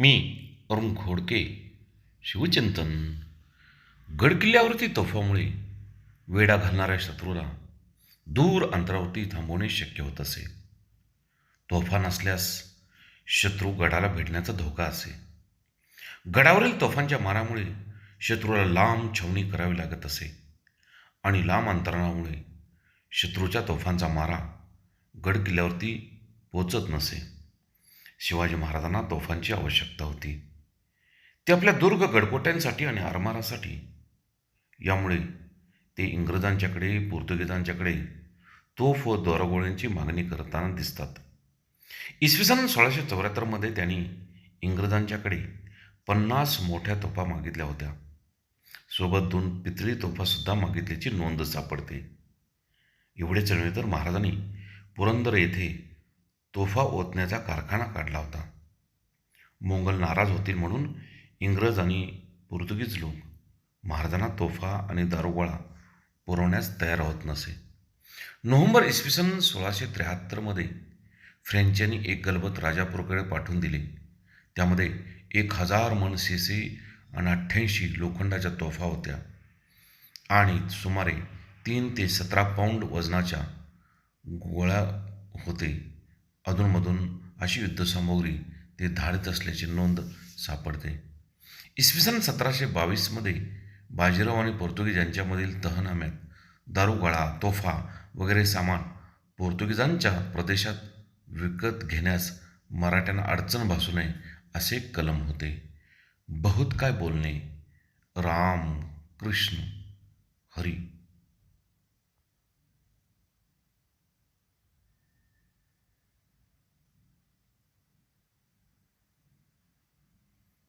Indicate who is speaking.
Speaker 1: मी अरुण खोडके शिवचिंतन. गडकिल्ल्यावरती तोफामुळे वेढा घालणाऱ्या शत्रूला दूर अंतरावरती थांबवणे शक्य होत असे. तोफा नसल्यास शत्रू गडाला भेटण्याचा धोका असे. गडावरील तोफांच्या मारामुळे शत्रूला लांब छावणी करावी लागत असे आणि लांब अंतरामुळे शत्रूच्या तोफांचा मारा गड किल्ल्यावरती पोचत नसे. शिवाजी महाराजांना तोफांची आवश्यकता होती. ते आपल्या दुर्ग गडकोट्यांसाठी आणि आरमारासाठी. यामुळे ते इंग्रजांच्याकडे पोर्तुगीजांच्याकडे तोफ व दोरागोळ्यांची मागणी करताना दिसतात. इसवी सन सोळाशे चौऱ्याहत्तरमध्ये त्यांनी इंग्रजांच्याकडे पन्नास मोठ्या तोफा मागितल्या होत्या. सोबत दोन पितळी तोफासुद्धा मागितल्याची नोंद सापडते. एवढेच नव्हे तर महाराजांनी पुरंदर येथे तोफा ओतण्याचा कारखाना काढला होता. मोंगल नाराज होतील म्हणून इंग्रज आणि पोर्तुगीज लोक महाराजांना तोफा आणि दारुगोळा पुरवण्यास तयार होत नसे. नोव्हेंबर इसवी सन सोळाशे त्र्याहत्तरमध्ये फ्रेंचांनी एक गलबत राजापूरकडे पाठवून दिले. त्यामध्ये एक हजार मन सीसी आणि अठ्ठ्याऐंशी लोखंडाच्या तोफा होत्या आणि सुमारे तीन ते सतरा पाऊंड वजनाच्या गोळ्या होते. अधूनमधून अशी युद्धसामुग्री ते धाडत असल्याची नोंद सापडते. इसवी सन सतराशे बावीसमध्ये बाजीराव आणि पोर्तुगीज यांच्यामधील तहनाम्यात दारुगळा तोफा वगैरे सामान पोर्तुगीजांच्या प्रदेशात विकत घेण्यास मराठ्यांना अडचण भासू नये असे कलम होते. बहुत काय बोलणे? राम कृष्ण हरी.